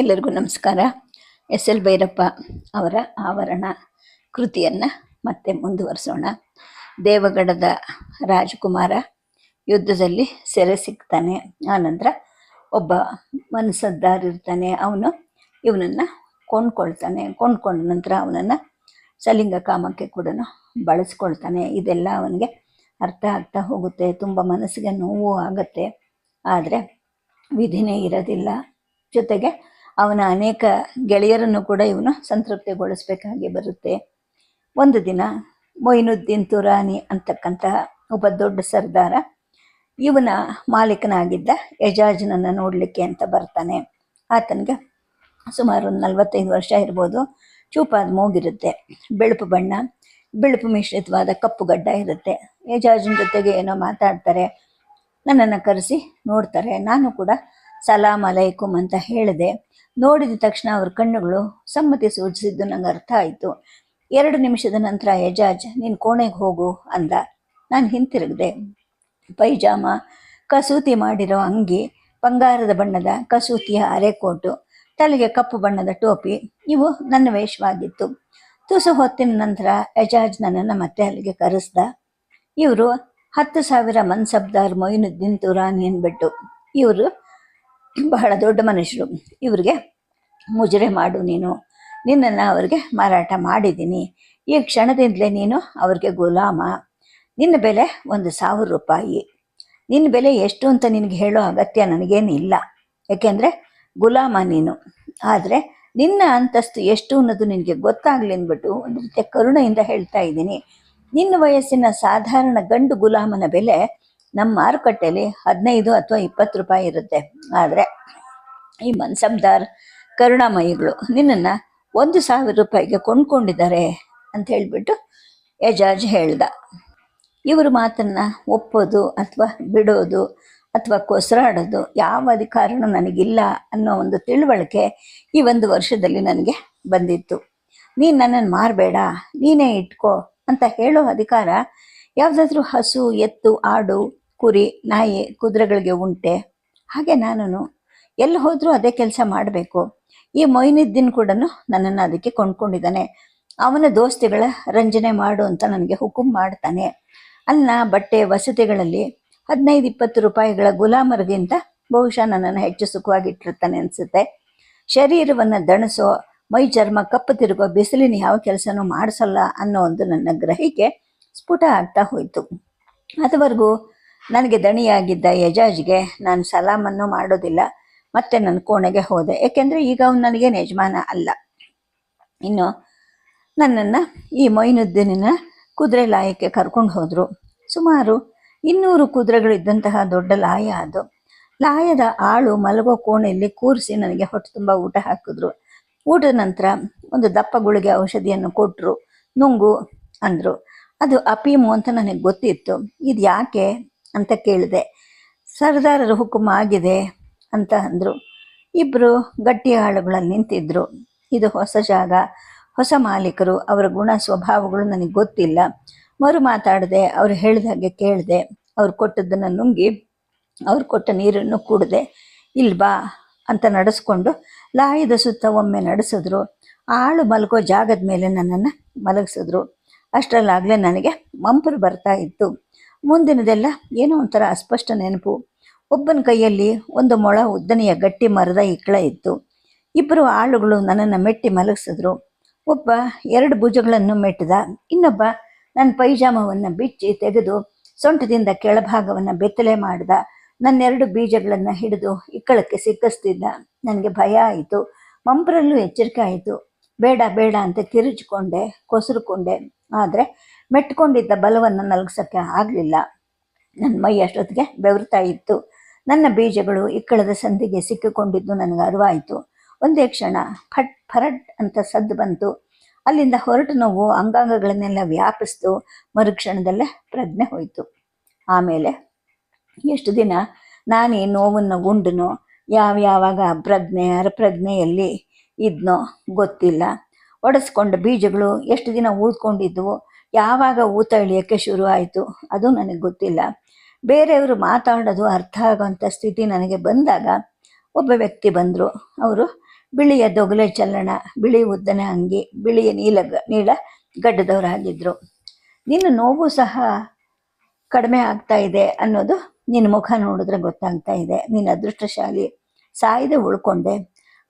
ಎಲ್ಲರಿಗೂ ನಮಸ್ಕಾರ. S L Bhyrappa ಅವರ ಆವರಣ ಕೃತಿಯನ್ನು ಮತ್ತೆ ಮುಂದುವರಿಸೋಣ. ದೇವಗಡದ ರಾಜಕುಮಾರ ಯುದ್ಧದಲ್ಲಿ ಸೆರೆ ಸಿಗ್ತಾನೆ ಆನಂತರ ಒಬ್ಬ ಮನಸ್ಸದ್ದಾರಿರ್ತಾನೆ. ಅವನು ಇವನನ್ನು ಕೊಂಡ್ಕೊಳ್ತಾನೆ. ಕೊಂಡ್ಕೊಂಡ ನಂತರ ಅವನನ್ನು ಸಲಿಂಗ ಕಾಮಕ್ಕೆ ಕೂಡ ಬಳಸ್ಕೊಳ್ತಾನೆ. ಇದೆಲ್ಲ ಅವನಿಗೆ ಅರ್ಥ ಆಗ್ತಾ ಹೋಗುತ್ತೆ. ತುಂಬ ಮನಸ್ಸಿಗೆ ನೋವು ಆಗುತ್ತೆ. ಆದರೆ ವಿಧಿನೇ ಇರೋದಿಲ್ಲ. ಜೊತೆಗೆ ಅವನ ಅನೇಕ ಗೆಳೆಯರನ್ನು ಕೂಡ ಇವನು ಸಂತೃಪ್ತಿಗೊಳಿಸಬೇಕಾಗಿ ಬರುತ್ತೆ. ಒಂದು ದಿನ ಮೊಯ್ನುದ್ದೀನ್ ತುರಾನಿ ಅಂತಕ್ಕಂತಹ ಒಬ್ಬ ದೊಡ್ಡ ಸರ್ದಾರ ಇವನ ಮಾಲೀಕನಾಗಿದ್ದ ಯಜಾಜನನ್ನು ನೋಡಲಿಕ್ಕೆ ಅಂತ ಬರ್ತಾನೆ. ಆತನಿಗೆ ಸುಮಾರು ಒಂದು ನಲವತ್ತೈದು ವರ್ಷ ಇರ್ಬೋದು. ಚೂಪಾದ ಮೂಗಿರುತ್ತೆ, ಬೆಳುಪು ಬಣ್ಣ, ಬೆಳುಪು ಮಿಶ್ರಿತವಾದ ಕಪ್ಪು ಗಡ್ಡ ಇರುತ್ತೆ. ಯಜಾಜನ ಜೊತೆಗೆ ಏನೋ ಮಾತಾಡ್ತಾರೆ, ನನ್ನನ್ನು ಕರೆಸಿ ನೋಡ್ತಾರೆ. ನಾನು ಕೂಡ ಸಲಾಮ್ ಅಲೈಕುಮ್ ಅಂತ ಹೇಳಿದೆ. ನೋಡಿದ ತಕ್ಷಣ ಅವ್ರ ಕಣ್ಣುಗಳು ಸಮ್ಮತಿ ಸೂಚಿಸಿದ್ದು ನಂಗೆ ಅರ್ಥ ಆಯಿತು. ಎರಡು ನಿಮಿಷದ ನಂತರ ಯಜಾಜ್ ನೀನು ಕೋಣೆಗೆ ಹೋಗು ಅಂದ. ನಾನು ಹಿಂತಿರುಗಿದೆ. ಪೈಜಾಮ, ಕಸೂತಿ ಮಾಡಿರೋ ಅಂಗಿ, ಬಂಗಾರದ ಬಣ್ಣದ ಕಸೂತಿಯ ಅರೆಕೋಟು, ತಲೆಗೆ ಕಪ್ಪು ಬಣ್ಣದ ಟೋಪಿ, ಇವು ನನ್ನ ವೇಷವಾಗಿತ್ತು. ತುಸು ಹೊತ್ತಿನ ನಂತರ ಯಜಾಜ್ ನನ್ನನ್ನು ಮತ್ತೆ ಅಲ್ಲಿಗೆ ಕರೆಸ್ದ. ಇವರು ಹತ್ತು ಸಾವಿರ ಮನ್ಸಬ್ದಾರ್ ಮೊಯಿನುದ್ದೀನ್ ತುರಾನಿ ಅಂದ್ಬಿಟ್ಟು ಇವರು ಬಹಳ ದೊಡ್ಡ ಮನುಷ್ಯರು. ಇವರಿಗೆ ಮುಜರೆ ಮಾಡು ನೀನು. ನಿನ್ನನ್ನು ಅವ್ರಿಗೆ ಮಾರಾಟ ಮಾಡಿದ್ದೀನಿ. ಈ ಕ್ಷಣದಿಂದಲೇ ನೀನು ಅವ್ರಿಗೆ ಗುಲಾಮ. ನಿನ್ನ ಬೆಲೆ ಒಂದು ಸಾವಿರ ರೂಪಾಯಿ. ನಿನ್ನ ಬೆಲೆ ಎಷ್ಟು ಅಂತ ನಿನಗೆ ಹೇಳೋ ಅಗತ್ಯ ನನಗೇನಿಲ್ಲ. ಯಾಕೆಂದರೆ ಗುಲಾಮ ನೀನು. ಆದರೆ ನಿನ್ನ ಅಂತಸ್ತು ಎಷ್ಟು ಅನ್ನೋದು ನಿನಗೆ ಗೊತ್ತಾಗಲಿ ಅಂದ್ಬಿಟ್ಟು ಒಂದು ರೀತಿಯ ಕರುಣೆಯಿಂದ ಹೇಳ್ತಾ ಇದ್ದೀನಿ. ನಿನ್ನ ವಯಸ್ಸಿನ ಸಾಧಾರಣ ಗಂಡು ಗುಲಾಮನ ಬೆಲೆ ನಮ್ಮ ಮಾರುಕಟ್ಟೆಯಲ್ಲಿ ಹದಿನೈದು ಅಥವಾ ಇಪ್ಪತ್ತು ರೂಪಾಯಿ ಇರುತ್ತೆ. ಆದರೆ ಈ ಮನ್ಸಬ್ದಾರ್ ಕರುಣಾಮಯಿಗಳು ನಿನ್ನನ್ನು ಒಂದು ಸಾವಿರ ರೂಪಾಯಿಗೆ ಕೊಂಡ್ಕೊಂಡಿದ್ದಾರೆ ಅಂತ ಹೇಳಿಬಿಟ್ಟು ಯಜಾಜ್ ಹೇಳ್ದ. ಇವರು ಮಾತನ್ನು ಒಪ್ಪೋದು ಅಥವಾ ಬಿಡೋದು ಅಥವಾ ಕೊಸರಾಡೋದು ಯಾವ ಅಧಿಕಾರನೂ ನನಗಿಲ್ಲ ಅನ್ನೋ ಒಂದು ತಿಳುವಳಿಕೆ ಈ ಒಂದು ವರ್ಷದಲ್ಲಿ ನನಗೆ ಬಂದಿತ್ತು. ನೀನು ನನ್ನನ್ನು ಮಾರಬೇಡ, ನೀನೇ ಇಟ್ಕೋ ಅಂತ ಹೇಳೋ ಅಧಿಕಾರ ಯಾವುದಾದ್ರೂ ಹಸು, ಎತ್ತು, ಆಡು ಕುರಿ, ನಾಯಿ, ಕುದುರೆಗಳಿಗೆ ಉಂಟೆ. ಹಾಗೆ ನಾನು ಎಲ್ಲಿ ಹೋದರೂ ಅದೇ ಕೆಲಸ ಮಾಡಬೇಕು. ಈ ಮೊಯ್ನಿದ್ದೀನ್ ಕೂಡ ನನ್ನನ್ನು ಅದಕ್ಕೆ ಕೊಂಡ್ಕೊಂಡಿದ್ದಾನೆ. ಅವನ ದೋಸ್ತಿಗಳ ರಂಜನೆ ಮಾಡು ಅಂತ ನನಗೆ ಹುಕುಂ ಮಾಡ್ತಾನೆ. ಅನ್ನ ಬಟ್ಟೆ ವಸತಿಗಳಲ್ಲಿ ಹದಿನೈದು ಇಪ್ಪತ್ತು ರೂಪಾಯಿಗಳ ಗುಲಾಮರಿಗಿಂತ ಬಹುಶಃ ನನ್ನನ್ನು ಹೆಚ್ಚು ಸುಖವಾಗಿಟ್ಟಿರ್ತಾನೆ ಅನಿಸುತ್ತೆ. ಶರೀರವನ್ನು ದಣಸೋ, ಮೈ ಚರ್ಮ ಕಪ್ಪು ತಿರುಗೋ ಬಿಸಿಲಿನ ಯಾವ ಕೆಲಸನೂ ಮಾಡಿಸಲ್ಲ ಅನ್ನೋ ಒಂದು ನನ್ನ ಗ್ರಹಿಕೆ ಸ್ಫುಟ ಆಗ್ತಾ ಹೋಯಿತು. ಅದುವರೆಗೂ ನನಗೆ ದಣಿಯಾಗಿದ್ದ ಯಜಾಜ್ಗೆ ನಾನು ಸಲಾಮನ್ನು ಮಾಡೋದಿಲ್ಲ, ಮತ್ತೆ ನನ್ನ ಕೋಣೆಗೆ ಹೋದೆ. ಏಕೆಂದರೆ ಈಗ ಅವನು ನನಗೇನು ಯಜಮಾನ ಅಲ್ಲ. ಇನ್ನು ನನ್ನನ್ನು ಈ ಮೊಯಿನುದ್ದಿನ ಕುದುರೆ ಲಾಯಕ್ಕೆ ಕರ್ಕೊಂಡು ಹೋದರು. ಸುಮಾರು ಇನ್ನೂರು ಕುದುರೆಗಳಿದ್ದಂತಹ ದೊಡ್ಡ ಲಾಯ ಅದು. ಲಾಯದ ಆಳು ಮಲಗೋ ಕೋಣೆಯಲ್ಲಿ ಕೂರಿಸಿ ನನಗೆ ಹೊಟ್ಟೆ ತುಂಬ ಊಟ ಹಾಕಿದ್ರು. ಊಟದ ನಂತರ ಒಂದು ದಪ್ಪ ಗುಳಿಗೆ ಔಷಧಿಯನ್ನು ಕೊಟ್ಟರು ನುಂಗು ಅಂದರು. ಅದು ಅಪೀಮು ಅಂತ ನನಗೆ ಗೊತ್ತಿತ್ತು. ಇದು ಯಾಕೆ ಅಂತ ಕೇಳಿದೆ. ಸರ್ದಾರರ ಹುಕುಮ ಆಗಿದೆ ಅಂತ ಅಂದರು. ಇಬ್ಬರು ಗಟ್ಟಿ ಆಳುಗಳಲ್ಲಿ ನಿಂತಿದ್ದರು ಇದು ಹೊಸ ಜಾಗ. ಹೊಸ ಮಾಲೀಕರು, ಅವರ ಗುಣ ಸ್ವಭಾವಗಳು ನನಗೆ ಗೊತ್ತಿಲ್ಲ. ಮರು ಮಾತಾಡದೆ, ಅವ್ರು ಹೇಳಿದ ಹಾಗೆ ಕೇಳಿದೆ. ಅವ್ರು ಕೊಟ್ಟದ್ದನ್ನು ನುಂಗಿ, ಅವ್ರು ಕೊಟ್ಟ ನೀರನ್ನು ಕುಡಿದೆ ಇಲ್ವಾ ಅಂತ ನಡೆಸ್ಕೊಂಡು ಲಾಯದ ಸುತ್ತ ಒಮ್ಮೆ ನಡೆಸಿದ್ರು. ಆಳು ಮಲಗೋ ಜಾಗದ ಮೇಲೆ ನನ್ನನ್ನು ಮಲಗಿಸಿದ್ರು. ಅಷ್ಟರಲ್ಲಾಗಲೇ ನನಗೆ ಮಂಪರು ಬರ್ತಾ ಇತ್ತು. ಮುಂದಿನದೆಲ್ಲ ಏನೋ ಒಂಥರ ಅಸ್ಪಷ್ಟ ನೆನಪು. ಒಬ್ಬನ ಕೈಯಲ್ಲಿ ಒಂದು ಮೊಳ ಉದ್ದನೆಯ ಗಟ್ಟಿ ಮರದ ಇಕ್ಕಳ ಇತ್ತು. ಇಬ್ಬರು ಆಳುಗಳು ನನ್ನನ್ನು ಮೆಟ್ಟಿ ಮಲಗಿಸಿದ್ರು. ಒಬ್ಬ ಎರಡು ಭುಜಗಳನ್ನು ಮೆಟ್ಟಿದ. ಇನ್ನೊಬ್ಬ ನನ್ನ ಪೈಜಾಮವನ್ನು ಬಿಚ್ಚಿ ತೆಗೆದು ಸೊಂಟದಿಂದ ಕೆಳಭಾಗವನ್ನು ಬೆತ್ತಲೆ ಮಾಡಿದ. ನನ್ನೆರಡು ಬೀಜಗಳನ್ನು ಹಿಡಿದು ಇಕ್ಕಳಕ್ಕೆ ಸಿಕ್ಕಿಸ್ತಿದ್ದ. ನನಗೆ ಭಯ ಆಯಿತು. ಮಂಪರಲ್ಲೂ ಎಚ್ಚರಿಕೆ ಆಯಿತು. ಬೇಡ ಬೇಡ ಅಂತ ಕಿರುಚಿಕೊಂಡೆ ಕೊಸರುಕೊಂಡೆ. ಆದರೆ ಮೆಟ್ಕೊಂಡಿದ್ದ ಬಲವನ್ನು ನಲಗಿಸೋಕ್ಕೆ ಆಗಲಿಲ್ಲ. ನನ್ನ ಮೈ ಅಷ್ಟೊತ್ತಿಗೆ ಬೆವರ್ತಾ ಇತ್ತು. ನನ್ನ ಬೀಜಗಳು ಇಕ್ಕಳದ ಸಂದಿಗೆ ಸಿಕ್ಕಿಕೊಂಡಿದ್ದು ನನಗೆ ಅರಿವಾಯಿತು. ಒಂದೇ ಕ್ಷಣ ಫಟ್ ಫರಟ್ ಅಂತ ಸದ್ದು ಬಂತು. ಅಲ್ಲಿಂದ ಹೊರಟು ನೋವು ಅಂಗಾಂಗಗಳನ್ನೆಲ್ಲ ವ್ಯಾಪಿಸ್ತು. ಮರುಕ್ಷಣದಲ್ಲೇ ಪ್ರಜ್ಞೆ ಹೋಯಿತು. ಆಮೇಲೆ ಎಷ್ಟು ದಿನ ನಾನೇ ನೋವನ್ನು ಉಂಡನೋ, ಯಾವ ಯಾವಾಗ ಪ್ರಜ್ಞೆ, ಅರಪ್ರಜ್ಞೆಯಲ್ಲಿ ಇದ್ನೋ ಗೊತ್ತಿಲ್ಲ. ಒಡೆಸ್ಕೊಂಡ ಬೀಜಗಳು ಎಷ್ಟು ದಿನ ಉಳ್ಕೊಂಡಿದ್ವು ಯಾವಾಗ ಊತ ಇಳಿಯೋಕ್ಕೆ ಶುರು ಆಯಿತು ಅದು ನನಗೆ ಗೊತ್ತಿಲ್ಲ. ಬೇರೆಯವರು ಮಾತಾಡೋದು ಅರ್ಥ ಆಗೋಂಥ ಸ್ಥಿತಿ ನನಗೆ ಬಂದಾಗ ಒಬ್ಬ ವ್ಯಕ್ತಿ ಬಂದರು. ಅವರು, ಬಿಳಿಯ ದೊಗಲೆ ಚಲ್ಲಣ, ಬಿಳಿ ಉದ್ದನೆ ಅಂಗಿ, ಬಿಳಿಯ ನೀಲ ನೀಳ ಗಡ್ಡದವರಾಗಿದ್ದರು ನಿನ್ನ ನೋವು ಸಹ ಕಡಿಮೆ ಆಗ್ತಾ ಇದೆ ಅನ್ನೋದು ನಿನ್ನ ಮುಖ ನೋಡಿದ್ರೆ ಗೊತ್ತಾಗ್ತಾ ಇದೆ. ನಿನ್ನ ಅದೃಷ್ಟಶಾಲಿ ಸಾಯದೆ ಉಳ್ಕೊಂಡೆ.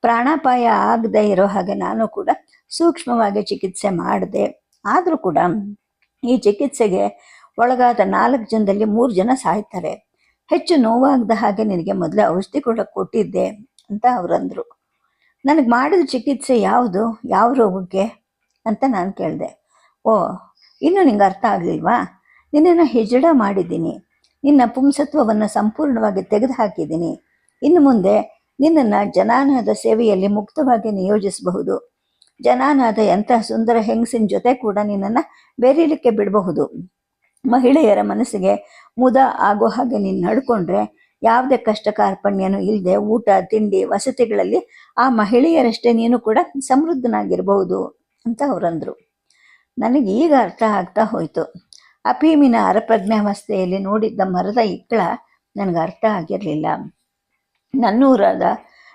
ಪ್ರಾಣಾಪಾಯ ಆಗದೆ ಇರೋ ಹಾಗೆ ನಾನು ಕೂಡ ಸೂಕ್ಷ್ಮವಾಗಿ ಚಿಕಿತ್ಸೆ ಮಾಡಿದೆ. ಆದರೂ ಕೂಡ ಈ ಚಿಕಿತ್ಸೆಗೆ ಒಳಗಾದ ನಾಲ್ಕು ಜನದಲ್ಲಿ ಮೂರು ಜನ ಸಾಯ್ತಾರೆ. ಹೆಚ್ಚು ನೋವಾಗದ ಹಾಗೆ ನಿನಗೆ ಮೊದಲೇ ಔಷಧಿ ಕೂಡ ಕೊಟ್ಟಿದ್ದೆ ಅಂತ ಅವರಂದರು. ನನಗೆ ಮಾಡಿದ ಚಿಕಿತ್ಸೆ ಯಾವುದು? ಯಾವ ರೋಗಕ್ಕೆ? ಅಂತ ನಾನು ಕೇಳಿದೆ. ಓ, ಇನ್ನೂ ನಿಂಗೆ ಅರ್ಥ ಆಗಲಿಲ್ವಾ? ನಿನ್ನನ್ನು ಹೆಜಡ ಮಾಡಿದ್ದೀನಿ. ನಿನ್ನ ಪುಂಸತ್ವವನ್ನು ಸಂಪೂರ್ಣವಾಗಿ ತೆಗೆದುಹಾಕಿದ್ದೀನಿ. ಇನ್ನು ಮುಂದೆ ನಿನ್ನನ್ನು ಜನಾನದ ಸೇವೆಯಲ್ಲಿ ಮುಕ್ತವಾಗಿ ನಿಯೋಜಿಸಬಹುದು. ಜನಾನಾದ ಎಂಥ ಸುಂದರ ಹೆಂಗಸಿನ ಜೊತೆ ಕೂಡ ನಿನ್ನನ್ನು ಬೆರೀಲಿಕ್ಕೆ ಬಿಡಬಹುದು. ಮಹಿಳೆಯರ ಮನಸ್ಸಿಗೆ ಮುದ ಆಗೋ ಹಾಗೆ ನೀನು ನಡ್ಕೊಂಡ್ರೆ ಯಾವುದೇ ಕಷ್ಟ ಕಾರ್ಪಣ್ಯನೂ ಇಲ್ಲದೆ ಊಟ, ತಿಂಡಿ, ವಸತಿಗಳಲ್ಲಿ ಆ ಮಹಿಳೆಯರಷ್ಟೇ ನೀನು ಕೂಡ ಸಮೃದ್ಧನಾಗಿರಬಹುದು ಅಂತ ಅವರಂದರು. ನನಗೆ ಈಗ ಅರ್ಥ ಆಗ್ತಾ ಹೋಯಿತು. ಅಫೀಮಿನ ಅರಪ್ರಜ್ಞಾವಸ್ಥೆಯಲ್ಲಿ ನೋಡಿದ್ದ ಮರದ ಇಕ್ಕಳ ನನಗೆ ಅರ್ಥ ಆಗಿರಲಿಲ್ಲ. ನನ್ನೂರಾದ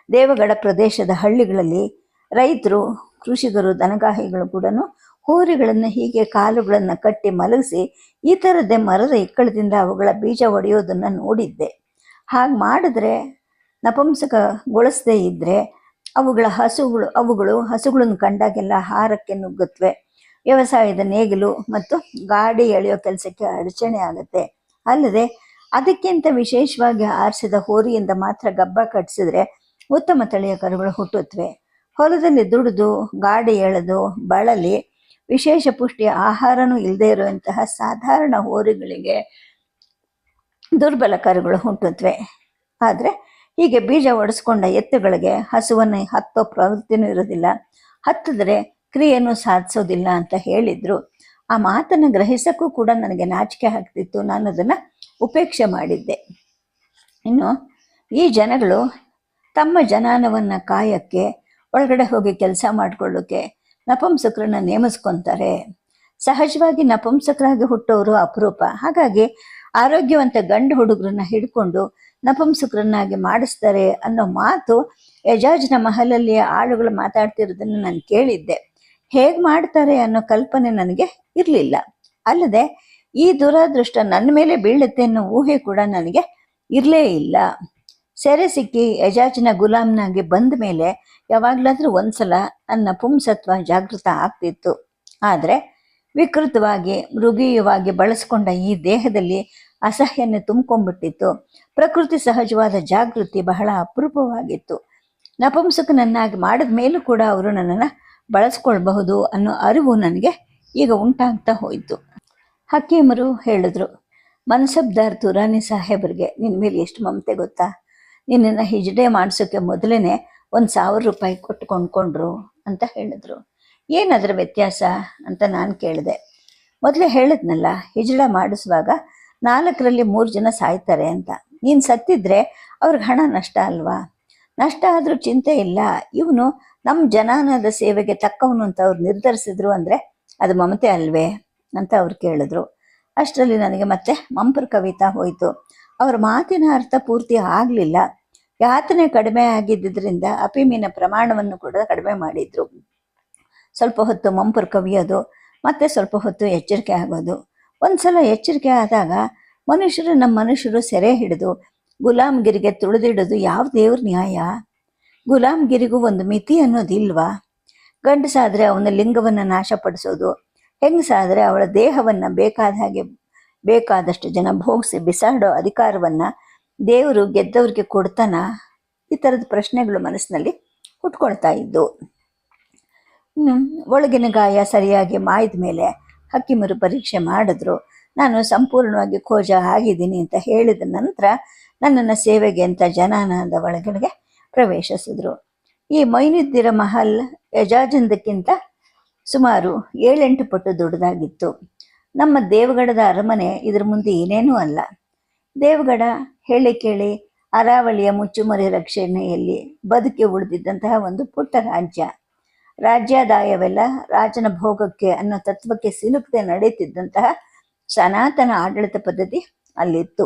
ದೇವಗಡ ಪ್ರದೇಶದ ಹಳ್ಳಿಗಳಲ್ಲಿ ರೈತರು ಕೃಷಿಕರು ದನಗಾಹಿಗಳು ಕೂಡ ಹೋರಿಗಳನ್ನು ಹೀಗೆ ಕಾಲುಗಳನ್ನು ಕಟ್ಟಿ ಮಲಗಿಸಿ ಈ ಥರದ್ದೇ ಮರದ ಇಕ್ಕಳದಿಂದ ಅವುಗಳ ಬೀಜ ಒಡೆಯೋದನ್ನು ನೋಡಿದ್ದೆ. ಹಾಗೆ ಮಾಡಿದ್ರೆ ನಪುಂಸಕಗೊಳಿಸದೇ ಇದ್ದರೆ ಅವುಗಳ ಹಸುಗಳು, ಅವುಗಳು ಹಸುಗಳನ್ನು ಕಂಡಾಗೆಲ್ಲ ಹಾರಕ್ಕೆ ನುಗ್ಗುತ್ತವೆ ವ್ಯವಸಾಯದ ನೇಗಿಲು ಮತ್ತು ಗಾಡಿ ಎಳೆಯೋ ಕೆಲಸಕ್ಕೆ ಅಡಚಣೆ ಆಗುತ್ತೆ. ಅಲ್ಲದೆ ಅದಕ್ಕಿಂತ ವಿಶೇಷವಾಗಿ ಆರಿಸಿದ ಹೋರಿಯಿಂದ ಮಾತ್ರ ಗಬ್ಬ ಕಟ್ಟಿಸಿದ್ರೆ ಉತ್ತಮ ತಳಿಯ ಕರುಗಳು ಹುಟ್ಟುತ್ತವೆ ಹೊಲದಲ್ಲಿ ದುಡಿದು, ಗಾಡಿ ಎಳೆದು, ಬಳಲಿ ವಿಶೇಷ ಪುಷ್ಟಿಯ ಆಹಾರನೂ ಇಲ್ಲದೆ ಇರುವಂತಹ ಸಾಧಾರಣ ಹೋರಿಗಳಿಗೆ ದುರ್ಬಲ ಕರುಗಳು ಹುಟ್ಟುತ್ತವೆ ಆದರೆ ಹೀಗೆ ಬೀಜ ಒಡೆಸ್ಕೊಂಡ ಎತ್ತುಗಳಿಗೆ ಹಸುವನ್ನು ಹತ್ತೋ ಪ್ರವೃತ್ತಿನೂ ಇರೋದಿಲ್ಲ ಹತ್ತಿದ್ರೆ ಕ್ರಿಯೆಯನ್ನು ಸಾಧಿಸೋದಿಲ್ಲ ಅಂತ ಹೇಳಿದ್ರು. ಆ ಮಾತನ್ನು ಗ್ರಹಿಸೋಕ್ಕೂ ಕೂಡ ನನಗೆ ನಾಚಿಕೆ ಆಗ್ತಿತ್ತು. ನಾನು ಅದನ್ನು ಉಪೇಕ್ಷೆ ಮಾಡಿದ್ದೆ. ಇನ್ನು ಈ ಜನಗಳು ತಮ್ಮ ಜನಾನವನ್ನು ಕಾಯಕ್ಕೆ ಒಳಗಡೆ ಹೋಗಿ ಕೆಲಸ ಮಾಡ್ಕೊಳ್ಳೋಕೆ ನಪುಂಸಕರನ್ನ ನೇಮಿಸ್ಕೊಂತಾರೆ. ಸಹಜವಾಗಿ ನಪುಂಸಕರಾಗಿ ಹುಟ್ಟೋರು ಅಪರೂಪ. ಹಾಗಾಗಿ ಆರೋಗ್ಯವಂತ ಗಂಡು ಹುಡುಗರನ್ನ ಹಿಡ್ಕೊಂಡು ನಪುಂಸಕರನ್ನಾಗಿ ಮಾಡಿಸ್ತಾರೆ ಅನ್ನೋ ಮಾತು ಯಜಾಜ್ನ ಮಹಲಲ್ಲಿ ಆಳುಗಳು ಮಾತಾಡ್ತಿರೋದನ್ನು ನಾನು ಕೇಳಿದ್ದೆ. ಹೇಗೆ ಮಾಡ್ತಾರೆ ಅನ್ನೋ ಕಲ್ಪನೆ ನನಗೆ ಇರಲಿಲ್ಲ. ಅಲ್ಲದೆ ಈ ದುರಾದೃಷ್ಟ ನನ್ನ ಮೇಲೆ ಬೀಳುತ್ತೆ ಅನ್ನೋ ಊಹೆ ಕೂಡ ನನಗೆ ಇರಲೇ ಇಲ್ಲ. ಸೆರೆ ಸಿಕ್ಕಿ ಯಜಾಜ್ನ ಗುಲಾಮ್ನಾಗೆ ಬಂದ ಮೇಲೆ ಯಾವಾಗ್ಲಾದ್ರೂ ಒಂದ್ಸಲ ನನ್ನ ಪುಂಸತ್ವ ಜಾಗೃತ ಆಗ್ತಿತ್ತು. ಆದರೆ ವಿಕೃತವಾಗಿ, ಮೃಗೀಯವಾಗಿ ಬಳಸ್ಕೊಂಡ ಈ ದೇಹದಲ್ಲಿ ಅಸಹ್ಯನೆ ತುಂಬಿಕೊಂಡ್ಬಿಟ್ಟಿತ್ತು. ಪ್ರಕೃತಿ ಸಹಜವಾದ ಜಾಗೃತಿ ಬಹಳ ಅಪರೂಪವಾಗಿತ್ತು. ನಪುಂಸಕನನ್ನಾಗಿ ಮಾಡಿದ ಮೇಲೂ ಕೂಡ ಅವರು ನನ್ನನ್ನು ಬಳಸ್ಕೊಳ್ಬಹುದು ಅನ್ನೋ ಅರಿವು ನನಗೆ ಈಗ ಉಂಟಾಗ್ತಾ ಹೋಯಿತು. ಹಕೀಮರು ಹೇಳಿದ್ರು ಮನ್ಸಬ್ದಾರ್ ತುರಾನಿ ಸಾಹೇಬರಿಗೆ ನಿನ್ನ ಮೇಲೆ ಎಷ್ಟು ಮಮತೆ ಗೊತ್ತಾ? ನಿನ್ನನ್ನು ಹಿಜಡೆ ಮಾಡಿಸೋಕ್ಕೆ ಮೊದಲೇ ಒಂದು ಸಾವಿರ ರೂಪಾಯಿ ಕೊಟ್ಟು ಕೊಂಡ್ಕೊಂಡ್ರು ಅಂತ ಹೇಳಿದ್ರು. ಏನದರ ವ್ಯತ್ಯಾಸ ಅಂತ ನಾನು ಕೇಳಿದೆ. ಮೊದಲೇ ಹೇಳಿದ್ನಲ್ಲ, ಹಿಜಡ ಮಾಡಿಸುವಾಗ ನಾಲ್ಕರಲ್ಲಿ ಮೂರು ಜನ ಸಾಯ್ತಾರೆ ಅಂತ. ನೀನು ಸತ್ತಿದ್ರೆ ಅವ್ರಿಗೆ ಹಣ ನಷ್ಟ ಅಲ್ವಾ? ನಷ್ಟ ಆದರೂ ಚಿಂತೆ ಇಲ್ಲ. ಇವನು ನಮ್ಮ ಜನಾನದ ಸೇವೆಗೆ ತಕ್ಕವನು ಅಂತ ಅವ್ರು ನಿರ್ಧರಿಸಿದ್ರು ಅಂದರೆ ಅದು ಮಮತೆ ಅಲ್ವೇ ಅಂತ ಅವ್ರು ಕೇಳಿದ್ರು. ಅಷ್ಟರಲ್ಲಿ ನನಗೆ ಮತ್ತೆ ಮಂಪರ್ ಕವಿತಾ ಹೋಯಿತು. ಅವ್ರ ಮಾತಿನ ಅರ್ಥ ಪೂರ್ತಿ ಆಗಲಿಲ್ಲ. ಯಾತನೆ ಕಡಿಮೆ ಆಗಿದ್ದರಿಂದ ಅಫೀಮಿನ ಪ್ರಮಾಣವನ್ನು ಕೂಡ ಕಡಿಮೆ ಮಾಡಿದ್ರು. ಸ್ವಲ್ಪ ಹೊತ್ತು ಮಂಪುರು ಕವಿಯೋದು, ಮತ್ತೆ ಸ್ವಲ್ಪ ಹೊತ್ತು ಎಚ್ಚರಿಕೆ ಆಗೋದು. ಒಂದ್ಸಲ ಎಚ್ಚರಿಕೆ ಆದಾಗ ಮನುಷ್ಯರು ನಮ್ಮ ಮನುಷ್ಯರು ಸೆರೆ ಹಿಡಿದು ಗುಲಾಮ್ಗಿರಿಗೆ ತುಳಿದಿಡೋದು ಯಾವ ದೇವ್ರ ನ್ಯಾಯ? ಗುಲಾಮ್ಗಿರಿಗೂ ಒಂದು ಮಿತಿ ಅನ್ನೋದಿಲ್ವಾ ಗಂಡಸಾದರೆ ಅವನ ಲಿಂಗವನ್ನು ನಾಶಪಡಿಸೋದು, ಹೆಂಗಸಾದರೆ ಅವಳ ದೇಹವನ್ನು ಬೇಕಾದ ಹಾಗೆ ಬೇಕಾದಷ್ಟು ಜನ ಭೋಗಿಸಿ ಬಿಸಾಡೋ ಅಧಿಕಾರವನ್ನು ದೇವರು ಗೆದ್ದವ್ರಿಗೆ ಕೊಡ್ತಾನ? ಈ ಥರದ ಪ್ರಶ್ನೆಗಳು ಮನಸ್ಸಿನಲ್ಲಿ ಹುಟ್ಕೊಳ್ತಾ ಇದ್ದು. ಒಳಗಿನ ಗಾಯ ಸರಿಯಾಗಿ ಮಾಯ್ದ ಮೇಲೆ ಹಕ್ಕಿಮರು ಪರೀಕ್ಷೆ ಮಾಡಿದ್ರು. ನಾನು ಸಂಪೂರ್ಣವಾಗಿ ಖೋಜ ಆಗಿದ್ದೀನಿ ಅಂತ ಹೇಳಿದ ನಂತರ ನನ್ನನ್ನು ಸೇವೆಗೆ ಅಂತ ಜನಾನಂದ ಒಳಗಡೆಗೆ ಪ್ರವೇಶಿಸಿದ್ರು. ಈ ಮೈನಿದ್ದಿರ ಮಹಲ್ ಯಜಾಜಂದಕ್ಕಿಂತ ಸುಮಾರು ಏಳೆಂಟು ಪಟ್ಟು ದೊಡ್ಡದಾಗಿತ್ತು. ನಮ್ಮ ದೇವಗಡದ ಅರಮನೆ ಇದರ ಮುಂದೆ ಏನೇನೂ ಅಲ್ಲ. ದೇವಗಡ ಹೇಳಿ ಕೇಳಿ, ಅರಾವಳಿಯ ಮುಚ್ಚುಮರೆ ರಕ್ಷಣೆಯಲ್ಲಿ ಬದುಕಿ ಉಳಿದಿದ್ದಂತಹ ಒಂದು ಪುಟ್ಟ ರಾಜ್ಯ. ರಾಜ್ಯಾದಾಯವೆಲ್ಲ ರಾಜನ ಭೋಗಕ್ಕೆ ಅನ್ನೋ ತತ್ವಕ್ಕೆ ಸಿಲುಕದೆ ನಡೆಯುತ್ತಿದ್ದಂತಹ ಸನಾತನ ಆಡಳಿತ ಪದ್ಧತಿ ಅಲ್ಲಿತ್ತು.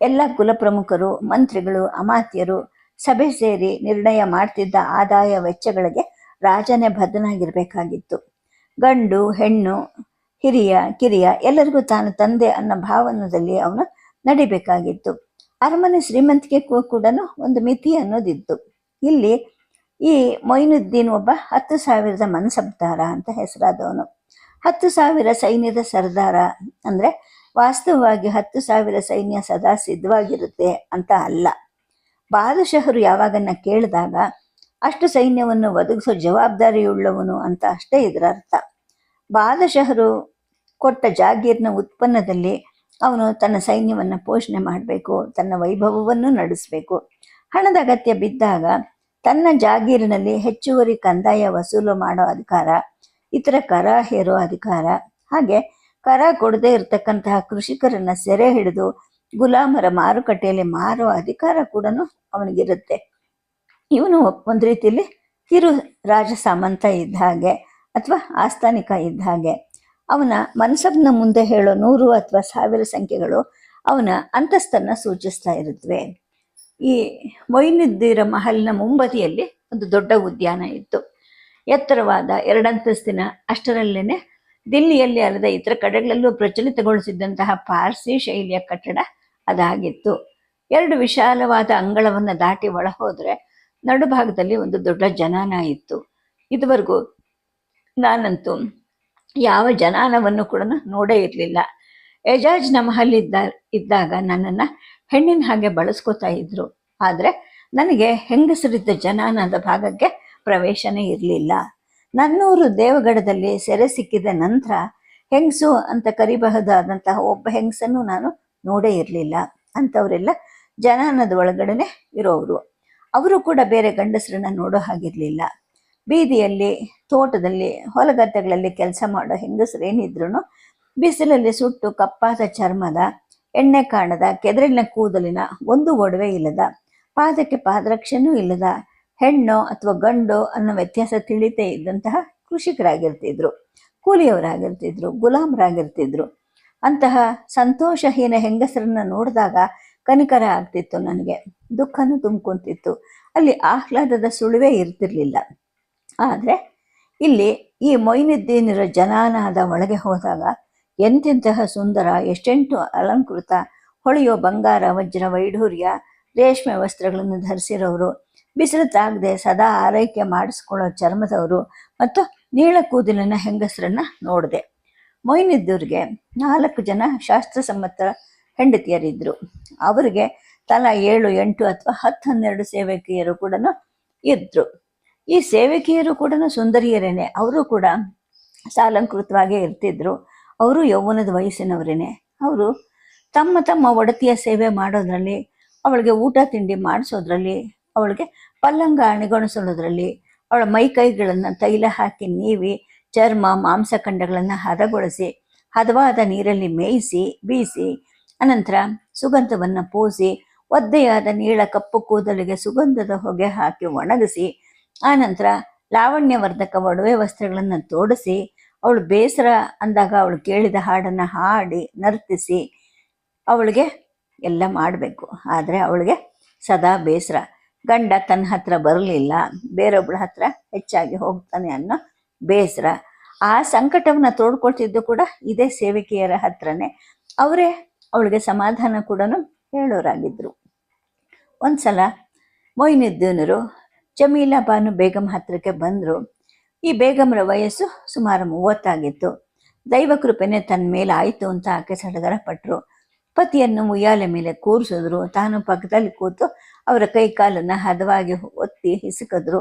ಎಲ್ಲ ಕುಲಪ್ರಮುಖರು ಮಂತ್ರಿಗಳು, ಅಮಾತ್ಯರು ಸಭೆ ಸೇರಿ ನಿರ್ಣಯ ಮಾಡ್ತಿದ್ದ ಆದಾಯ ವೆಚ್ಚಗಳಿಗೆ ರಾಜನೇ ಬದ್ಧನಾಗಿರ್ಬೇಕಾಗಿತ್ತು. ಗಂಡು, ಹೆಣ್ಣು, ಹಿರಿಯ, ಕಿರಿಯ ಎಲ್ಲರಿಗೂ ತಾನು ತಂದೆ ಅನ್ನೋ ಭಾವನದಲ್ಲಿ ಅವನು ನಡಿಬೇಕಾಗಿತ್ತು. ಅರಮನೆ ಶ್ರೀಮಂತಿಕೆ ಕೂಡ ಒಂದು ಮಿತಿ ಅನ್ನೋದಿತ್ತು. ಇಲ್ಲಿ ಈ ಮೊಯ್ನುದ್ದೀನ್ ಒಬ್ಬ ಹತ್ತು ಸಾವಿರದ ಮನ್ಸಬ್ದಾರ ಅಂತ ಹೆಸರಾದವನು. ಹತ್ತು ಸಾವಿರ ಸೈನ್ಯದ ಸರ್ದಾರ ಅಂದ್ರೆ ವಾಸ್ತವವಾಗಿ ಹತ್ತು ಸಾವಿರ ಸೈನ್ಯ ಸದಾ ಸಿದ್ಧವಾಗಿರುತ್ತೆ ಅಂತ ಅಲ್ಲ. ಬಾದಶಹರು ಯಾವಾಗನ್ನ ಕೇಳಿದಾಗ ಅಷ್ಟು ಸೈನ್ಯವನ್ನು ಒದಗಿಸೋ ಜವಾಬ್ದಾರಿಯುಳ್ಳವನು ಅಂತ ಅಷ್ಟೇ ಇದರ ಅರ್ಥ ಬಾದಶಹರು ಕೊಟ್ಟ ಜಾಗೀರ್ನ ಉತ್ಪನ್ನದಲ್ಲಿ ಅವನು ತನ್ನ ಸೈನ್ಯವನ್ನು ಪೋಷಣೆ ಮಾಡಬೇಕು, ತನ್ನ ವೈಭವವನ್ನು ನಡೆಸಬೇಕು. ಹಣದ ಅಗತ್ಯ ಬಿದ್ದಾಗ ತನ್ನ ಜಾಗೀರಿನಲ್ಲಿ ಹೆಚ್ಚುವರಿ ಕಂದಾಯ ವಸೂಲು ಮಾಡೋ ಅಧಿಕಾರ, ಇತರ ಕರ ಹೇರೋ ಅಧಿಕಾರ, ಹಾಗೆ ಕರ ಕೊಡದೇ ಇರತಕ್ಕಂತಹ ಕೃಷಿಕರನ್ನ ಸೆರೆ ಹಿಡಿದು ಗುಲಾಮರ ಮಾರುಕಟ್ಟೆಯಲ್ಲಿ ಮಾರೋ ಅಧಿಕಾರ ಕೂಡ ಅವನಿಗಿರುತ್ತೆ. ಇವನು ಒಂದು ರೀತಿಯಲ್ಲಿ ಕಿರು ರಾಜ ಸಾಮಂತ ಇದ್ದ ಹಾಗೆ, ಅಥವಾ ಆಸ್ಥಾನಿಕ ಇದ್ದ ಹಾಗೆ. ಅವನ ಮನ್ಸಬ್ನ ಮುಂದೆ ಹೇಳೋ ನೂರು ಅಥವಾ ಸಾವಿರ ಸಂಖ್ಯೆಗಳು ಅವನ ಅಂತಸ್ತನ್ನ ಸೂಚಿಸ್ತಾ ಇರುತ್ತವೆ ಈ ಮೊಯ್ನುದ್ದೀರ ಮಹಲ್ನ ಮುಂಬದಿಯಲ್ಲಿ ಒಂದು ದೊಡ್ಡ ಉದ್ಯಾನ ಇತ್ತು. ಎತ್ತರವಾದ ಎರಡಂತಸ್ತಿನ ಅಷ್ಟರಲ್ಲೇನೆ ದಿಲ್ಲಿಯಲ್ಲಿ ಅಲ್ಲದೆ ಇತರ ಕಡೆಗಳಲ್ಲೂ ಪ್ರಚಲಿತಗೊಳಿಸಿದ್ದಂತಹ ಪಾರ್ಸಿ ಶೈಲಿಯ ಕಟ್ಟಡ ಅದಾಗಿತ್ತು. ಎರಡು ವಿಶಾಲವಾದ ಅಂಗಳವನ್ನು ದಾಟಿ ಒಳ ಹೋದ್ರೆ ನಡುಭಾಗದಲ್ಲಿ ಒಂದು ದೊಡ್ಡ ಜನಾನ ಇತ್ತು. ಇದುವರೆಗೂ ನಾನಂತೂ ಯಾವ ಜನಾನವನ್ನು ಕೂಡ ನೋಡೇ ಇರಲಿಲ್ಲ. ಎಜಾಜ್ ಮಹಲ್ ಇದ್ದ, ಇದ್ದಾಗ ನನ್ನನ್ನು ಹೆಣ್ಣಿನ ಹಾಗೆ ಬಳಸ್ಕೋತಾ ಇದ್ರು. ಆದರೆ ನನಗೆ ಹೆಂಗಸರಿದ್ದ ಜನಾನದ ಭಾಗಕ್ಕೆ ಪ್ರವೇಶನೇ ಇರಲಿಲ್ಲ. ನನ್ನೂರು ದೇವಗಢದಲ್ಲಿ ಸೆರೆ ಸಿಕ್ಕಿದ ನಂತರ ಹೆಂಗಸು ಅಂತ ಕರಿಬಹುದಾದಂತಹ ಒಬ್ಬ ಹೆಂಗಸನ್ನು ನಾನು ನೋಡೇ ಇರಲಿಲ್ಲ. ಅಂಥವರೆಲ್ಲ ಜನಾನದ ಒಳಗಡೆನೆ ಇರೋರು ಅವರು ಕೂಡ ಬೇರೆ ಗಂಡಸರನ್ನ ನೋಡೋ ಹಾಗಿರಲಿಲ್ಲ. ಬೀದಿಯಲ್ಲಿ, ತೋಟದಲ್ಲಿ, ಹೊಲಗದ್ದೆಗಳಲ್ಲಿ ಕೆಲಸ ಮಾಡೋ ಹೆಂಗಸರು ಏನಿದ್ರು ಬಿಸಿಲಲ್ಲಿ ಸುಟ್ಟು ಕಪ್ಪಾದ ಚರ್ಮದ, ಎಣ್ಣೆ ಕಾಣದ, ಕೆದರಿನ ಕೂದಲಿನ ಒಂದು ಒಡವೆ ಇಲ್ಲದ, ಪಾದಕ್ಕೆ ಪಾದರಕ್ಷೆನೂ ಇಲ್ಲದ, ಹೆಣ್ಣು ಅಥವಾ ಗಂಡು ಅನ್ನೋ ವ್ಯತ್ಯಾಸ ತಿಳಿತೇ ಇದ್ದಂತಹ ಕೃಷಿಕರಾಗಿರ್ತಿದ್ರು, ಕೂಲಿಯವರಾಗಿರ್ತಿದ್ರು, ಗುಲಾಮರಾಗಿರ್ತಿದ್ರು. ಅಂತಹ ಸಂತೋಷಹೀನ ಹೆಂಗಸರನ್ನ ನೋಡಿದಾಗ ಕನಿಕರ ಆಗ್ತಿತ್ತು ನನಗೆ. ದುಃಖನೂ ತುಂಬ್ಕೊಂತಿತ್ತು. ಅಲ್ಲಿ ಆಹ್ಲಾದದ ಸುಳಿವೇ ಇರ್ತಿರ್ಲಿಲ್ಲ. ಆದರೆ ಇಲ್ಲಿ ಈ ಮೊಯ್ನುದ್ದೀನರ ಜನಾನದ ಒಳಗೆ ಹೋದಾಗ ಎಂತೆಂತಹ ಸುಂದರ, ಎಷ್ಟೆಂಟು ಅಲಂಕೃತ, ಹೊಳೆಯೋ ಬಂಗಾರ, ವಜ್ರ, ವೈಢೂರ್ಯ, ರೇಷ್ಮೆ ವಸ್ತ್ರಗಳನ್ನು ಧರಿಸಿರೋರು, ಬಿಸಿಲು ತಾಗದೆ ಸದಾ ಆರೈಕೆ ಮಾಡಿಸ್ಕೊಳ್ಳೋ ಚರ್ಮದವರು ಮತ್ತು ನೀಳ ಕೂದಲಿನ ಹೆಂಗಸರನ್ನ ನೋಡಿದೆ. ಮೊಯ್ನಿದ್ದೂರಿಗೆ ನಾಲ್ಕು ಜನ ಶಾಸ್ತ್ರಸಮ್ಮತ ಹೆಂಡತಿಯರಿದ್ದರು ಅವರಿಗೆ ತಲಾ ಏಳು, ಎಂಟು ಅಥವಾ ಹತ್ತು, ಹನ್ನೆರಡು ಸೇವಕಿಯರು ಕೂಡ ಇದ್ರು. ಈ ಸೇವಕಿಯರು ಕೂಡ ಸುಂದರಿಯರೇನೆ. ಅವರು ಕೂಡ ಸಾಲಂಕೃತವಾಗೇ ಇರ್ತಿದ್ರು. ಅವರು ಯೌವನದ ವಯಸ್ಸಿನವರೇನೆ. ಅವರು ತಮ್ಮ ತಮ್ಮ ಒಡತಿಯ ಸೇವೆ ಮಾಡೋದ್ರಲ್ಲಿ, ಅವಳಿಗೆ ಊಟ ತಿಂಡಿ ಮಾಡಿಸೋದ್ರಲ್ಲಿ, ಅವಳಿಗೆ ಪಲ್ಲಂಗ ಅಣಿಗೊಣಿಸೋದ್ರಲ್ಲಿ, ಅವಳ ಮೈ ಕೈಗಳನ್ನು ತೈಲ ಹಾಕಿ ನೀವಿ, ಚರ್ಮ ಮಾಂಸಖಂಡಗಳನ್ನು ಹದಗೊಳಿಸಿ, ಹದವಾದ ನೀರಲ್ಲಿ ಮೇಯಿಸಿ, ಬೀಸಿ, ಅನಂತರ ಸುಗಂಧವನ್ನು ಪೋಸಿ, ಒದ್ದೆಯಾದ ನೀಳ ಕಪ್ಪು ಕೂದಲಿಗೆ ಸುಗಂಧದ ಹೊಗೆ ಹಾಕಿ ಒಣಗಿಸಿ ಆನಂತರ ಲಾವಣ್ಯವರ್ಧಕ ಒಡವೆ ವಸ್ತ್ರಗಳನ್ನು ತೋಡಿಸಿ ಅವಳು ಬೇಸರ ಅಂದಾಗ ಅವಳು ಕೇಳಿದ ಹಾಡನ್ನು ಹಾಡಿ ನರ್ತಿಸಿ ಅವಳಿಗೆ ಎಲ್ಲ ಮಾಡಬೇಕು. ಆದರೆ ಅವಳಿಗೆ ಸದಾ ಬೇಸರ. ಗಂಡ ತನ್ನ ಹತ್ರ ಬರಲಿಲ್ಲ. ಬೇರೊಬ್ಬಳ ಹತ್ರ ಹೆಚ್ಚಾಗಿ ಹೋಗ್ತಾನೆ ಅನ್ನೋ ಬೇಸರ. ಆ ಸಂಕಟವನ್ನು ತೋಡ್ಕೊಳ್ತಿದ್ದು ಕೂಡ ಇದೇ ಸೇವಿಕೆಯರ ಹತ್ರನೇ. ಅವರೇ ಅವಳಿಗೆ ಸಮಾಧಾನ ಕೂಡ ಹೇಳೋರಾಗಿದ್ದರು ಒಂದು ಸಲ ಮೊಯ್ನುದ್ದೀನರು ಜಮೀಲಾ ಬಾನು ಬೇಗಂ ಹತ್ರಕ್ಕೆ ಬಂದರು. ಈ ಬೇಗಂರ ವಯಸ್ಸು ಸುಮಾರು ಮೂವತ್ತಾಗಿತ್ತು. ದೈವ ಕೃಪೆನೆ ತನ್ನ ಮೇಲೆ ಆಯಿತು ಅಂತ ಆಕೆ ಸಡಗರ ಪಟ್ಟರು ಪತಿಯನ್ನು ಮುಯ್ಯಾಲೆ ಮೇಲೆ ಕೂರಿಸಿದ್ರು. ತಾನು ಪಕ್ಕದಲ್ಲಿ ಕೂತು ಅವರ ಕೈ ಕಾಲನ್ನ ಹದವಾಗಿ ಒತ್ತಿ ಹಿಸುಕಿದ್ರು.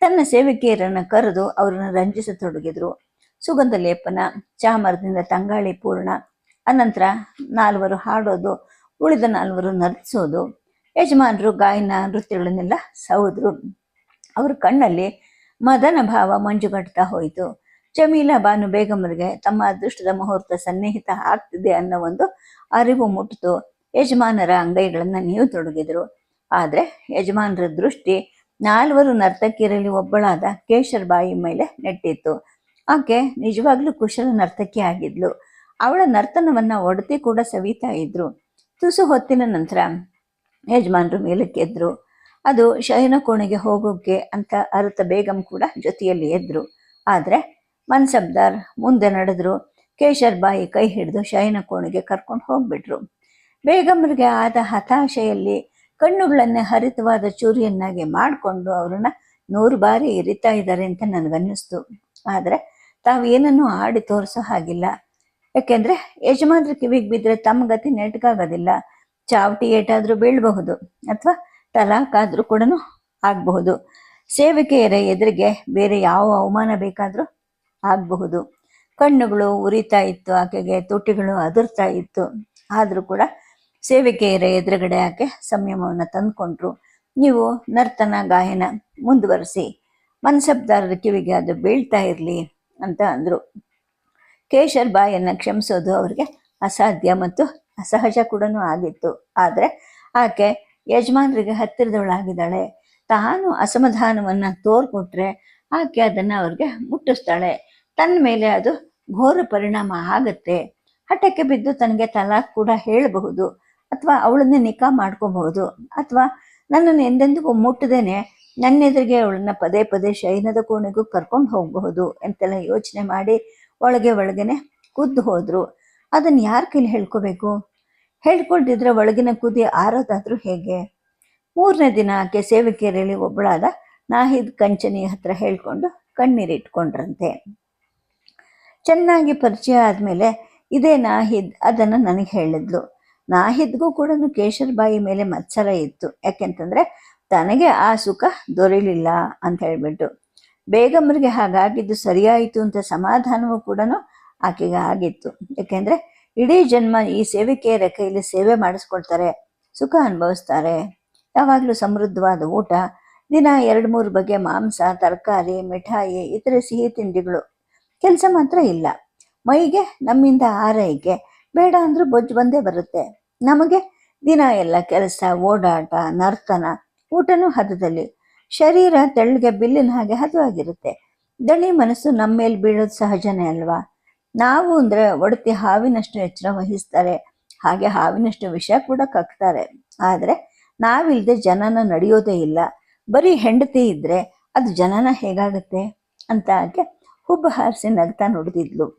ತನ್ನ ಸೇವಿಕೆಯರನ್ನ ಕರೆದು ಅವರನ್ನು ರಂಜಿಸತೊಡಗಿದ್ರು. ಸುಗಂಧ ಲೇಪನ, ಚಾಮರದಿಂದ ತಂಗಾಳಿ ಪೂರ್ಣ, ಅನಂತರ ನಾಲ್ವರು ಹಾಡೋದು, ಉಳಿದ ನಾಲ್ವರು ನರ್ತಿಸೋದು ಯಜಮಾನರು, ಗಾಯನ, ನೃತ್ಯಗಳನ್ನೆಲ್ಲ ಸೌದ್ರು. ಅವ್ರ ಕಣ್ಣಲ್ಲಿ ಮದನ ಭಾವ ಮಂಜುಗಟ್ತಾ ಹೋಯಿತು. ಜಮೀಲಾ ಬಾನು ಬೇಗಮರಿಗೆ, ತಮ್ಮ ಅದೃಷ್ಟದ ಮುಹೂರ್ತ ಸನ್ನಿಹಿತ ಆಗ್ತಿದೆ ಅನ್ನೋ ಒಂದು ಅರಿವು ಮುಟ್ಟಿತು ಯಜಮಾನರ ಅಂಗೈಗಳನ್ನು ನೀವು ತೊಡಗಿದ್ರು. ಆದರೆ ಯಜಮಾನರ ದೃಷ್ಟಿ ನಾಲ್ವರು ನರ್ತಕಿಯರಲ್ಲಿ ಒಬ್ಬಳಾದ ಕೇಶರ್ ಬಾಯಿ ಮೇಲೆ ನೆಟ್ಟಿತ್ತು. ಆಕೆ ನಿಜವಾಗ್ಲೂ ಕುಶಲ ನರ್ತಕಿ ಆಗಿದ್ಲು. ಅವಳ ನರ್ತನವನ್ನ ಒಡತಿ ಕೂಡ ಸವಿತಾ ಇದ್ರು. ತುಸು ಹೊತ್ತಿನ ನಂತರ ಯಜಮಾನರು ಮೇಲಕ್ಕೆದ್ರು. ಅದು ಶಯನ ಕೋಣೆಗೆ ಹೋಗೋಕ್ಕೆ ಅಂತ ಅರತ ಬೇಗಂ ಕೂಡ ಜೊತೆಯಲ್ಲಿ ಎದ್ರು. ಆದರೆ ಮನ್ಸಬ್ದಾರ್ ಮುಂದೆ ನಡೆದ್ರು. ಕೇಶರ್ ಬಾಯಿ ಕೈ ಹಿಡಿದು ಶಯನ ಕೋಣೆಗೆ ಕರ್ಕೊಂಡು ಹೋಗ್ಬಿಟ್ರು. ಬೇಗಂರಿಗೆ ಆದ ಹತಾಶೆಯಲ್ಲಿ ಕಣ್ಣುಗಳನ್ನೇ ಹರಿತವಾದ ಚೂರಿಯನ್ನಾಗಿ ಮಾಡಿಕೊಂಡು ಅವ್ರನ್ನ ನೂರು ಬಾರಿ ಇರಿತಾ ಇದ್ದಾರೆ ಅಂತ ನನಗನ್ನಿಸ್ತು. ಆದರೆ ತಾವೇನನ್ನು ಆಡಿ ತೋರಿಸೋ ಹಾಗಿಲ್ಲ. ಯಾಕೆಂದ್ರೆ ಯಜಮಾನ್ರ ಕಿವಿಗೆ ಬಿದ್ದರೆ ತಮ್ಮ ಗತಿ ನೆಟ್ಗಾಗೋದಿಲ್ಲ. ಚಾವಟಿ ಏಟಾದರೂ ಬೀಳಬಹುದು. ಅಥವಾ ತಲಾಕಾದ್ರೂ ಕೂಡ ಆಗಬಹುದು. ಸೇವಕಿಯರ ಎದುರಿಗೆ ಬೇರೆ ಯಾವ ಅವಮಾನ ಬೇಕಾದರೂ ಆಗಬಹುದು. ಕಣ್ಣುಗಳು ಉರಿತಾ ಇತ್ತು, ಆಕೆಗೆ ತುಟಿಗಳು ಅದುರ್ತಾ ಇತ್ತು. ಆದರೂ ಕೂಡ ಸೇವಿಕೆಯರ ಎದುರುಗಡೆ ಆಕೆ ಸಂಯಮವನ್ನು ತಂದ್ಕೊಂಡ್ರು. ನೀವು ನರ್ತನ ಗಾಯನ ಮುಂದುವರಿಸಿ, ಮನ್ಸಬ್ದಾರರ ಕಿವಿಗೆ ಅದು ಬೀಳ್ತಾ ಇರಲಿ ಅಂತ ಅಂದರು. ಕೇಶರ್ ಬಾಯನ್ನು ಕ್ಷಮಿಸೋದು ಅವ್ರಿಗೆ ಅಸಾಧ್ಯ ಮತ್ತು ಅಸಹಜ ಕೂಡ ಆಗಿತ್ತು. ಆದರೆ ಆಕೆ ಯಜಮಾನರಿಗೆ ಹತ್ತಿರದವಳಾಗಿದ್ದಾಳೆ. ತಾನು ಅಸಮಾಧಾನವನ್ನ ತೋರ್ಕೊಟ್ರೆ ಆಕೆ ಅದನ್ನ ಅವ್ರಿಗೆ ಮುಟ್ಟಿಸ್ತಾಳೆ. ತನ್ನ ಮೇಲೆ ಅದು ಘೋರ ಪರಿಣಾಮ ಆಗತ್ತೆ. ಹಠಕ್ಕೆ ಬಿದ್ದು ತನಗೆ ತಲಾಕ್ ಕೂಡ ಹೇಳಬಹುದು ಅಥವಾ ಅವಳನ್ನೇ ನಿಖಾ ಮಾಡ್ಕೋಬಹುದು ಅಥವಾ ನನ್ನನ್ನು ಎಂದೆಂದಿಗೂ ಮುಟ್ಟದೇನೆ. ನನ್ನೆದುರಿಗೆ ಅವಳನ್ನ ಪದೇ ಪದೇ ಶೈನದ ಕೋಣೆಗೂ ಕರ್ಕೊಂಡು ಹೋಗಬಹುದು ಅಂತೆಲ್ಲ ಯೋಚನೆ ಮಾಡಿ ಒಳಗೆ ಒಳಗೇನೆ ಕುದ್ದು ಹೋದ್ರು. ಅದನ್ನ ಯಾರ ಕೈಲಿ ಹೇಳ್ಕೋಬೇಕು? ಹೇಳ್ಕೊಳ್ದಿದ್ರೆ ಒಳಗಿನ ಕುದಿ ಆರೋದಾದ್ರೂ ಹೇಗೆ? ಮೂರನೇ ದಿನ ಆಕೆ ಸೇವಕಿಯರಲ್ಲಿ ಒಬ್ಬಳಾದ ನಾಹಿದ್ ಕಂಚನಿ ಹತ್ರ ಹೇಳ್ಕೊಂಡು ಕಣ್ಣೀರಿಟ್ಕೊಂಡ್ರಂತೆ ಚೆನ್ನಾಗಿ ಪರಿಚಯ ಆದಮೇಲೆ ಇದೇ ನಾಹಿದ್ ಅದನ್ನು ನನಗೆ ಹೇಳಿದ್ಲು. ನಾಹಿದ್ಗೂ ಕೂಡ ಕೇಶರ್ ಬಾಯಿ ಮೇಲೆ ಮತ್ಸರ ಇತ್ತು. ಯಾಕೆಂತಂದ್ರೆ ತನಗೆ ಆ ಸುಖ ದೊರೆಯಲಿಲ್ಲ ಅಂತ ಹೇಳಿಬಿಟ್ಟು. ಬೇಗಮ್ಮರಿಗೆ ಹಾಗಾಗಿದ್ದು ಸರಿಯಾಯಿತು ಅಂತ ಸಮಾಧಾನವೂ ಕೂಡ ಆಕೆಗೆ ಆಗಿತ್ತು. ಯಾಕೆಂದ್ರೆ ಇಡೀ ಜನ್ಮ ಈ ಸೇವಿಕೆಯರ ರೆಕ್ಕೆಯಲ್ಲಿ ಸೇವೆ ಮಾಡಿಸ್ಕೊಳ್ತಾರೆ, ಸುಖ ಅನುಭವಿಸ್ತಾರೆ. ಯಾವಾಗಲೂ ಸಮೃದ್ಧವಾದ ಊಟ, ದಿನ ಎರಡು ಮೂರು ಬಗೆ ಮಾಂಸ, ತರಕಾರಿ, ಮಿಠಾಯಿ, ಇತರೆ ಸಿಹಿ ತಿಂಡಿಗಳು. ಕೆಲಸ ಮಾತ್ರ ಇಲ್ಲ. ಮೈಗೆ, ನಮ್ಮಿಂದ ಆರೈಕೆ ಬೇಡ ಅಂದ್ರೂ ಬೊಜ್ಜು ಬಂದೇ ಬರುತ್ತೆ. ನಮಗೆ ದಿನ ಎಲ್ಲ ಕೆಲಸ, ಓಡಾಟ, ನರ್ತನ, ಊಟನೂ ಹದದಲ್ಲಿ. ಶರೀರ ತೆಳ್ಳಗೆ ಬಿಲ್ಲಿನ ಹಾಗೆ ಹದವಾಗಿರುತ್ತೆ. ದಣಿ ಮನಸ್ಸು ನಮ್ಮ ಮೇಲೆ ಬೀಳೋದು ಸಹಜನೇ ಅಲ್ವಾ? ನಾವು ಅಂದ್ರೆ ಒಡತಿ ಹಾವಿನಷ್ಟು ಎಚ್ಚರ ವಹಿಸ್ತಾರೆ. ಹಾಗೆ ಹಾವಿನಷ್ಟು ವಿಷ ಕೂಡ ಕಕ್ತಾರೆ. ಆದ್ರೆ ನಾವಿಲ್ಲದೆ ಜನನ ನಡೆಯೋದೇ ಇಲ್ಲ. ಬರೀ ಹೆಂಡತಿ ಇದ್ರೆ ಅದು ಜನನ ಹೇಗಾಗುತ್ತೆ? ಅಂತ ಆಕೆ ಹುಬ್ಬ ಹಾರಿಸಿ ನಗ್ತಾ ನುಡಿದಿದ್ಲು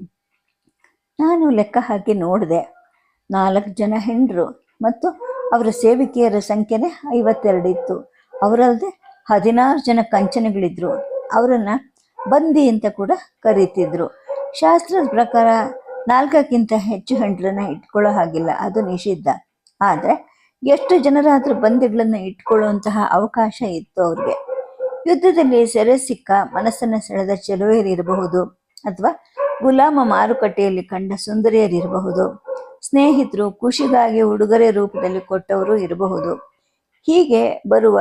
ನಾನು ಲೆಕ್ಕ ಹಾಕಿ ನೋಡಿದೆ. ನಾಲ್ಕು ಜನ ಹೆಂಡರು ಮತ್ತು ಅವರ ಸೇವಿಕೆಯರ ಸಂಖ್ಯೆನೇ ಐವತ್ತೆರಡಿತ್ತು ಅವರಲ್ಲದೆ ಹದಿನಾರು ಜನ ಕಂಚನಗಳಿದ್ರು. ಅವರನ್ನ ಬಂದಿ ಅಂತ ಕೂಡ ಕರೀತಿದ್ರು. ಶಾಸ್ತ್ರದ ಪ್ರಕಾರ ನಾಲ್ಕಕ್ಕಿಂತ ಹೆಚ್ಚು ಹೆಂಡರನ್ನ ಇಟ್ಕೊಳ್ಳೋ ಹಾಗಿಲ್ಲ, ಅದು ನಿಷಿದ್ಧ. ಆದರೆ ಎಷ್ಟು ಜನರಾದರೂ ಬಂದಿಗಳನ್ನ ಇಟ್ಕೊಳ್ಳುವಂತಹ ಅವಕಾಶ ಇತ್ತು ಅವ್ರಿಗೆ. ಯುದ್ಧದಲ್ಲಿ ಸೆರೆ ಸಿಕ್ಕ ಮನಸ್ಸನ್ನು ಸೆಳೆದ ಚೆಲುವೆಯರಿರಬಹುದು ಅಥವಾ ಗುಲಾಮ ಮಾರುಕಟ್ಟೆಯಲ್ಲಿ ಕಂಡ ಸುಂದರಿಯರಿರಬಹುದು, ಸ್ನೇಹಿತರು ಖುಷಿಗಾಗಿ ಉಡುಗೊರೆ ರೂಪದಲ್ಲಿ ಕೊಟ್ಟವರು ಇರಬಹುದು. ಹೀಗೆ ಬರುವ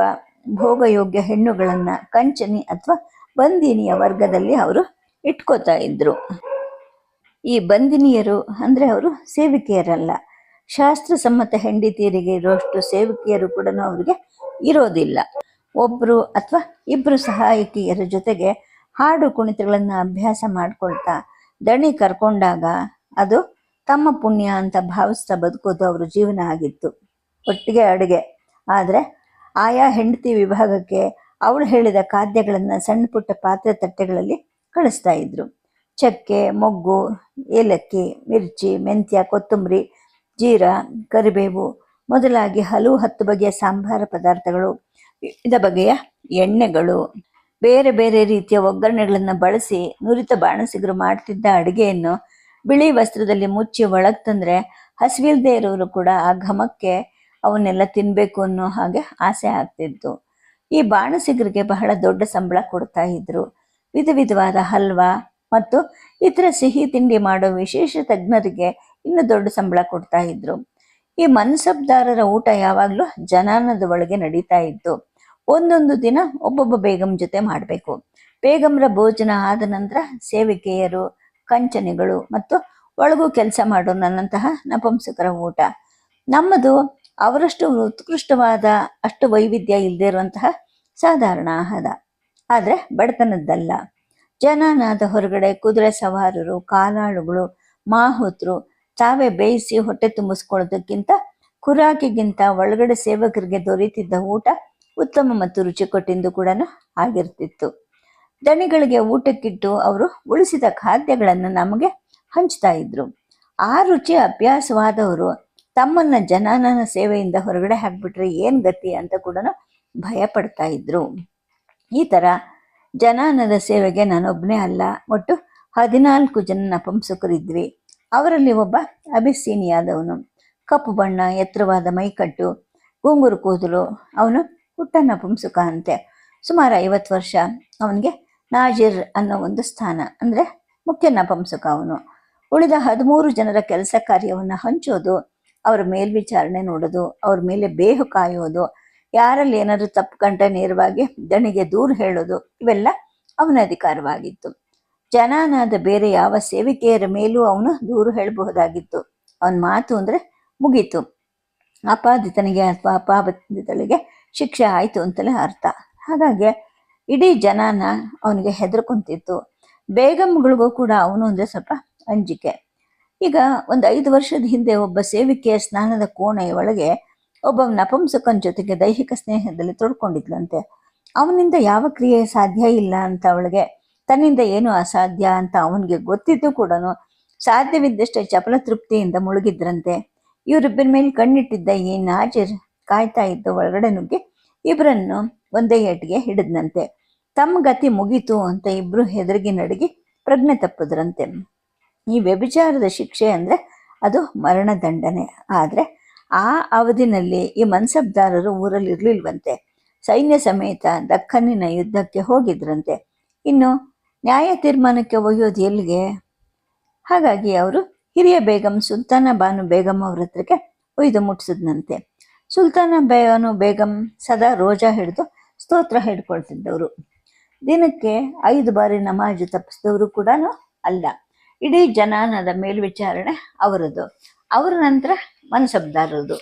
ಭೋಗಯೋಗ್ಯ ಹೆಣ್ಣುಗಳನ್ನು ಕಂಚನಿ ಅಥವಾ ಬಂದಿನಿಯ ವರ್ಗದಲ್ಲಿ ಅವರು ಇಟ್ಕೋತಾ ಇದ್ರು. ಈ ಬಂದಿನಿಯರು ಅಂದ್ರೆ ಅವರು ಸೇವಿಕೆಯರಲ್ಲ. ಶಾಸ್ತ್ರಸಮ್ಮತ ಹೆಂಡತಿಯರಿಗೆ ಇರುವಷ್ಟು ಸೇವಿಕೆಯರು ಕೂಡ ಅವರಿಗೆ ಇರೋದಿಲ್ಲ. ಒಬ್ರು ಅಥವಾ ಇಬ್ರು ಸಹಾಯಕಿಯರ ಜೊತೆಗೆ ಹಾಡು ಕುಣಿತಗಳನ್ನು ಅಭ್ಯಾಸ ಮಾಡ್ಕೊಳ್ತಾ ದಣಿ ಕರ್ಕೊಂಡಾಗ ಅದು ತಮ್ಮ ಪುಣ್ಯ ಅಂತ ಭಾವಿಸ್ತಾ ಬದುಕೋದು ಅವರ ಜೀವನ ಆಗಿತ್ತು. ಒಟ್ಟಿಗೆ ಅಡುಗೆ. ಆದರೆ ಆಯಾ ಹೆಂಡತಿ ವಿಭಾಗಕ್ಕೆ ಅವಳು ಹೇಳಿದ ಖಾದ್ಯಗಳನ್ನು ಸಣ್ಣ ಪುಟ್ಟ ಪಾತ್ರೆ ತಟ್ಟೆಗಳಲ್ಲಿ ಕಳಿಸ್ತಾ ಇದ್ರು. ಚಕ್ಕೆ, ಮೊಗ್ಗು, ಏಲಕ್ಕಿ, ಮಿರ್ಚಿ, ಮೆಂತ್ಯ, ಕೊತ್ತಂಬರಿ, ಜೀರಾ, ಕರಿಬೇವು ಮೊದಲಾಗಿ ಹಲವು ಹತ್ತು ಬಗೆಯ ಸಾಂಬಾರ ಪದಾರ್ಥಗಳು. ವಿವಿಧ ಬಗೆಯ ಎಣ್ಣೆಗಳು. ಬೇರೆ ಬೇರೆ ರೀತಿಯ ಒಗ್ಗರಣೆಗಳನ್ನು ಬಳಸಿ ನುರಿತ ಬಾಣಸಿಗರು ಮಾಡ್ತಿದ್ದ ಅಡುಗೆಯನ್ನು ಬಿಳಿ ವಸ್ತ್ರದಲ್ಲಿ ಮುಚ್ಚಿ ಒಳಗ್ ತಂದ್ರೆ ಹಸಿವಿಲ್ದೇ ಇರೋರು ಕೂಡ ಆ ಘಮಕ್ಕೆ ಅವನ್ನೆಲ್ಲ ತಿನ್ನಬೇಕು ಅನ್ನೋ ಹಾಗೆ ಆಸೆ ಆಗ್ತಿತ್ತು. ಈ ಬಾಣಸಿಗರಿಗೆ ಬಹಳ ದೊಡ್ಡ ಸಂಬಳ ಕೊಡ್ತಾ ಇದ್ರು. ವಿಧ ವಿಧವಾದ ಹಲ್ವಾ ಮತ್ತು ಇತರ ಸಿಹಿ ತಿಂಡಿ ಮಾಡೋ ವಿಶೇಷ ತಜ್ಞರಿಗೆ ಇನ್ನು ದೊಡ್ಡ ಸಂಬಳ ಕೊಡ್ತಾ ಇದ್ರು. ಈ ಮನ್ಸಬ್ದಾರರ ಊಟ ಯಾವಾಗಲೂ ಜನಾನದ ಒಳಗೆ ನಡೀತಾ ಇತ್ತು ಒಂದೊಂದು ದಿನ ಒಬ್ಬೊಬ್ಬ ಬೇಗಂ ಜೊತೆ ಮಾಡಬೇಕು. ಬೇಗಂರ ಭೋಜನ ಆದ ನಂತರ ಸೇವಿಕೆಯರು, ಕಂಚನೆಗಳು ಮತ್ತು ಒಳಗೂ ಕೆಲಸ ಮಾಡೋ ನನ್ನಂತಹ ನಪಂಸಕರ ಊಟ. ನಮ್ಮದು ಅವರಷ್ಟು ಉತ್ಕೃಷ್ಟವಾದ ಅಷ್ಟು ವೈವಿಧ್ಯ ಇಲ್ಲದೇ ಇರುವಂತಹ ಸಾಧಾರಣ ಆಹಾರ. ಆದರೆ ಬಡತನದ್ದಲ್ಲ. ಜನನಾದ ಹೊರಗಡೆ ಕುದುರೆ ಸವಾರರು, ಕಾಲಾಳುಗಳು, ಮಾಹುತರು ತಾವೇ ಬೇಯಿಸಿ ಹೊಟ್ಟೆ ತುಂಬಿಸ್ಕೊಳ್ಳೋದಕ್ಕಿಂತ ಖುರಾಕಿಗಿಂತ ಒಳಗಡೆ ಸೇವಕರಿಗೆ ದೊರೀತಿದ್ದ ಊಟ ಉತ್ತಮ ಮತ್ತು ರುಚಿ ಕೊಟ್ಟಿಂದು ಕೂಡ ಆಗಿರ್ತಿತ್ತು. ದಣಿಗಳಿಗೆ ಊಟಕ್ಕಿಟ್ಟು ಅವರು ಉಳಿಸಿದ ಖಾದ್ಯಗಳನ್ನು ನಮಗೆ ಹಂಚ್ತಾ ಇದ್ರು. ಆ ರುಚಿ ಅಭ್ಯಾಸವಾದವರು ತಮ್ಮನ್ನ ಜನಾನನ ಸೇವೆಯಿಂದ ಹೊರಗಡೆ ಹಾಕ್ಬಿಟ್ರೆ ಏನ್ ಗತಿ ಅಂತ ಕೂಡ ಭಯ ಪಡ್ತಾ ಇದ್ರು. ಈ ಥರ ಜನಾನದ ಸೇವೆಗೆ ನಾನೊಬ್ಬನೇ ಅಲ್ಲ. ಒಟ್ಟು ಹದಿನಾಲ್ಕು ಜನ ನಪುಂಸಕರಿದ್ವಿ ಅವರಲ್ಲಿ ಒಬ್ಬ ಅಭಿಸ್ಸೀನಿಯಾದವನು ಕಪ್ಪು ಬಣ್ಣ, ಎತ್ತರವಾದ ಮೈಕಟ್ಟು, ಗುಂಗುರು ಕೂದಲು, ಅವನು ಹುಟ್ಟ ನಪುಂಸಕ ಅಂತೆ. ಸುಮಾರು ಐವತ್ತು ವರ್ಷ ಅವನಿಗೆ ನಾಜಿರ್ ಅನ್ನೋ ಒಂದು ಸ್ಥಾನ, ಅಂದರೆ ಮುಖ್ಯ ನಪುಂಸಕ ಅವನು. ಉಳಿದ ಹದಿಮೂರು ಜನರ ಕೆಲಸ ಕಾರ್ಯವನ್ನು ಹಂಚೋದು, ಅವರ ಮೇಲ್ವಿಚಾರಣೆ ನೋಡೋದು, ಅವ್ರ ಮೇಲೆ ಬೇಹು ಕಾಯೋದು ಯಾರಲ್ಲಿ ಏನಾದರೂ ತಪ್ಪು ಕಂಡ ನೇರವಾಗಿ ದಣಿಗೆ ದೂರು ಹೇಳೋದು ಇವೆಲ್ಲ ಅವನ ಅಧಿಕಾರವಾಗಿತ್ತು. ಜನಾನಾದ ಬೇರೆ ಯಾವ ಸೇವಿಕೆಯರ ಮೇಲೂ ಅವನು ದೂರು ಹೇಳಬಹುದಾಗಿತ್ತು. ಅವನ ಮಾತು ಅಂದರೆ ಮುಗೀತು. ಅಪಾದಿತನಿಗೆ ಅಥವಾ ಅಪಾದಿತಳಿಗೆ ಶಿಕ್ಷೆ ಆಯಿತು ಅಂತಲೇ ಅರ್ಥ. ಹಾಗಾಗಿ ಇಡೀ ಜನಾನ ಅವನಿಗೆ ಹೆದರ್ಕೊಂತಿತ್ತು. ಬೇಗಮ್ಗಳಿಗೂ ಕೂಡ ಅವನು ಅಂದರೆ ಸ್ವಲ್ಪ ಅಂಜಿಕೆ. ಈಗ ಒಂದು ಐದು ವರ್ಷದ ಹಿಂದೆ ಒಬ್ಬ ಸೇವಿಕೆಯ ಸ್ನಾನದ ಕೋಣೆಯ ಒಳಗೆ ಒಬ್ಬ ನಪುಂಸಕನ ಜೊತೆಗೆ ದೈಹಿಕ ಸ್ನೇಹದಲ್ಲಿ ತೊಡ್ಕೊಂಡಿದ್ಲಂತೆ. ಅವನಿಂದ ಯಾವ ಕ್ರಿಯೆ ಸಾಧ್ಯ ಇಲ್ಲ ಅಂತ ಅವಳಿಗೆ, ತನ್ನಿಂದ ಏನು ಅಸಾಧ್ಯ ಅಂತ ಅವನಿಗೆ ಗೊತ್ತಿದ್ದು ಕೂಡ ಸಾಧ್ಯವಿದ್ದಷ್ಟೇ ಚಪಲ ತೃಪ್ತಿಯಿಂದ ಮುಳುಗಿದ್ರಂತೆ. ಇವರಿಬ್ಬರ ಮೇಲೆ ಕಣ್ಣಿಟ್ಟಿದ್ದ ಈ ನಾಜರ್ ಕಾಯ್ತಾ ಇದ್ದ ಒಳಗಡೆ ನುಗ್ಗಿ ಇಬ್ಬರನ್ನು ಒಂದೇ ಏಟಿಗೆ ಹಿಡಿದ್ನಂತೆ. ತಮ್ಮ ಗತಿ ಮುಗೀತು ಅಂತ ಇಬ್ರು ಹೆದರಿಗೆ ನಡುಗಿ ಪ್ರಜ್ಞೆ ತಪ್ಪಿದ್ರಂತೆ. ಈ ವ್ಯಭಿಚಾರದ ಶಿಕ್ಷೆ ಅಂದ್ರೆ ಅದು ಮರಣದಂಡನೆ. ಆದ್ರೆ ಆ ಅವಧಿನಲ್ಲಿ ಈ ಮನ್ಸಬ್ದಾರರು ಊರಲ್ಲಿರ್ಲಿಲ್ವಂತೆ. ಸೈನ್ಯ ಸಮೇತ ದಕ್ಕನ್ನಿನ ಯುದ್ಧಕ್ಕೆ ಹೋಗಿದ್ರಂತೆ. ಇನ್ನು ನ್ಯಾಯ ತೀರ್ಮಾನಕ್ಕೆ ಒಯ್ಯೋದು ಎಲ್ಲಿಗೆ? ಹಾಗಾಗಿ ಅವರು ಹಿರಿಯ ಬೇಗಂ ಸುಲ್ತಾನ ಬಾನು ಬೇಗಂ ಅವ್ರ ಹತ್ರಕ್ಕೆ ಒಯ್ದು ಮುಟ್ಟಿಸಿದ್ನಂತೆ ಸುಲ್ತಾನ ಬೇನು ಬೇಗಂ ಸದಾ ರೋಜಾ ಹಿಡಿದು ಸ್ತೋತ್ರ ಹಿಡ್ಕೊಳ್ತಿದ್ದವರು ದಿನಕ್ಕೆ ಐದು ಬಾರಿ ನಮಾಜ್ ತಪ್ಪಿಸಿದವರು ಕೂಡ ಅಲ್ಲ. ಇಡೀ ಜನಾನದ ಮೇಲ್ವಿಚಾರಣೆ ಅವರದು. ಅವರ ನಂತರ ಮನ್ಸಬ್ದಾರದು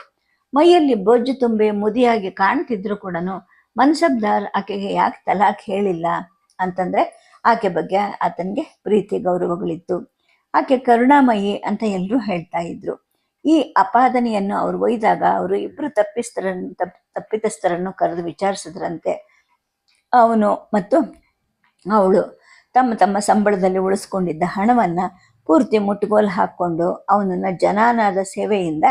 ಮೈಯಲ್ಲಿ ಬೊಜ್ಜು ತುಂಬಿ ಮುದಿಯಾಗಿ ಕಾಣ್ತಿದ್ರು ಕೂಡ ಮನ್ಸಬ್ದಾರ್ ಆಕೆಗೆ ಯಾಕೆ ತಲಾಖ್ ಹೇಳಿಲ್ಲ ಅಂತಂದ್ರೆ ಆಕೆ ಬಗ್ಗೆ ಆತನಿಗೆ ಪ್ರೀತಿ ಗೌರವಗಳಿತ್ತು. ಆಕೆ ಕರುಣಾಮಯಿ ಅಂತ ಎಲ್ಲರೂ ಹೇಳ್ತಾ ಇದ್ರು. ಈ ಅಪಾದನೆಯನ್ನು ಅವರು ಒಯ್ದಾಗ ಅವರು ಇಬ್ರು ತಪ್ಪಿಸ್ತರನ್ನು ತಪ್ ತಪ್ಪಿತಸ್ಥರನ್ನು ಕರೆದು ವಿಚಾರಿಸಿದ್ರಂತೆ. ಅವನು ಮತ್ತು ಅವಳು ತಮ್ಮ ತಮ್ಮ ಸಂಬಳದಲ್ಲಿ ಉಳಿಸ್ಕೊಂಡಿದ್ದ ಹಣವನ್ನ ಪೂರ್ತಿ ಮುಟ್ಟುಗೋಲು ಹಾಕ್ಕೊಂಡು ಅವನನ್ನ ಜನಾನಾದ ಸೇವೆಯಿಂದ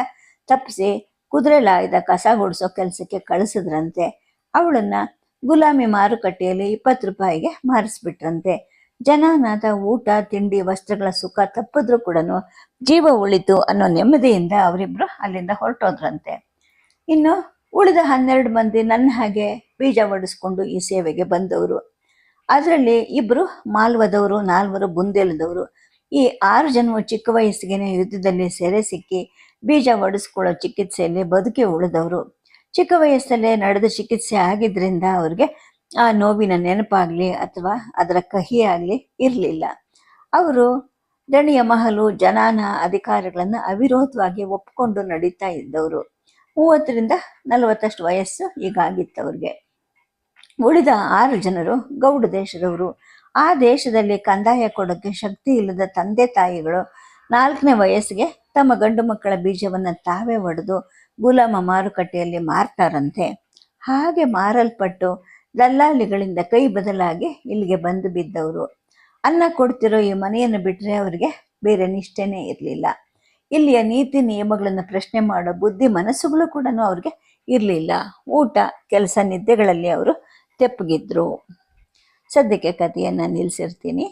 ತಪ್ಪಿಸಿ ಕುದುರೆಲಾಯ್ದ ಕಸ ಗುಡಿಸೋ ಕೆಲಸಕ್ಕೆ ಕಳಿಸಿದ್ರಂತೆ. ಅವಳನ್ನ ಗುಲಾಮಿ ಮಾರುಕಟ್ಟೆಯಲ್ಲಿ ಇಪ್ಪತ್ತು ರೂಪಾಯಿಗೆ ಮಾರಿಸ್ಬಿಟ್ರಂತೆ. ಜನಾನಾದ ಊಟ, ತಿಂಡಿ, ವಸ್ತ್ರಗಳ ಸುಖ ತಪ್ಪಿದ್ರು ಕೂಡ ಜೀವ ಉಳಿತು ಅನ್ನೋ ನೆಮ್ಮದಿಯಿಂದ ಅವರಿಬ್ರು ಅಲ್ಲಿಂದ ಹೊರಟೋದ್ರಂತೆ. ಇನ್ನು ಉಳಿದ ಹನ್ನೆರಡು ಮಂದಿ ನನ್ನ ಹಾಗೆ ಬೀಜ ಒಡಿಸ್ಕೊಂಡು ಈ ಸೇವೆಗೆ ಬಂದವರು. ಅದರಲ್ಲಿ ಇಬ್ರು ಮಾಲ್ವದವರು, ನಾಲ್ವರು ಬುಂದೇಲದವರು. ಈ ಆರು ಜನವು ಚಿಕ್ಕ ವಯಸ್ಸಿಗೆ ಯುದ್ಧದಲ್ಲಿ ಸೆರೆ ಸಿಕ್ಕಿ ಬೀಜ ಒಡಿಸ್ಕೊಳ್ಳೋ ಚಿಕಿತ್ಸೆಯಲ್ಲಿ ಬದುಕಿ ಉಳಿದವರು. ಚಿಕ್ಕ ವಯಸ್ಸಲ್ಲೇ ನಡೆದ ಚಿಕಿತ್ಸೆ ಆಗಿದ್ರಿಂದ ಅವ್ರಿಗೆ ಆ ನೋವಿನ ನೆನಪಾಗ್ಲಿ ಅಥವಾ ಅದರ ಕಹಿ ಆಗಲಿ ಇರಲಿಲ್ಲ. ಅವರು ದಣಿಯ ಮಹಲು, ಜನಾನ ಅಧಿಕಾರಿಗಳನ್ನ ಅವಿರೋಧವಾಗಿ ಒಪ್ಕೊಂಡು ನಡೀತಾ ಇದ್ದವರು. ಮೂವತ್ತರಿಂದ ನಲವತ್ತಷ್ಟು ವಯಸ್ಸು ಈಗಾಗಿತ್ತು ಅವ್ರಿಗೆ. ಉಳಿದ ಆರು ಜನರು ಗೌಡ ದೇಶದವರು. ಆ ದೇಶದಲ್ಲಿ ಕಂದಾಯ ಕೊಡೋಕ್ಕೆ ಶಕ್ತಿ ಇಲ್ಲದ ತಂದೆ ತಾಯಿಗಳು ನಾಲ್ಕನೇ ವಯಸ್ಸಿಗೆ ತಮ್ಮ ಗಂಡು ಮಕ್ಕಳ ಬೀಜವನ್ನು ತಾವೇ ಒಡೆದು ಗುಲಾಮ ಮಾರುಕಟ್ಟೆಯಲ್ಲಿ ಮಾರ್ತಾರಂತೆ. ಹಾಗೆ ಮಾರಲ್ಪಟ್ಟು ದಲ್ಲಾಳಿಗಳಿಂದ ಕೈ ಬದಲಾಗಿ ಇಲ್ಲಿಗೆ ಬಂದು ಬಿದ್ದವರು. ಅನ್ನ ಕೊಡ್ತಿರೋ ಈ ಮನೆಯನ್ನು ಬಿಟ್ಟರೆ ಅವರಿಗೆ ಬೇರೆ ನಿಷ್ಠೆನೇ ಇರಲಿಲ್ಲ. ಇಲ್ಲಿಯ ನೀತಿ ನಿಯಮಗಳನ್ನು ಪ್ರಶ್ನೆ ಮಾಡೋ ಬುದ್ಧಿ ಮನಸ್ಸುಗಳು ಕೂಡ ಅವ್ರಿಗೆ ಇರಲಿಲ್ಲ. ಊಟ, ಕೆಲಸ, ನಿದ್ದೆಗಳಲ್ಲಿ ಅವರು ತೆಪ್ಪಗಿದ್ರು. ಸದ್ಯಕ್ಕೆ ಕಥೆಯನ್ನು ನಿಲ್ಲಿಸಿರ್ತೀನಿ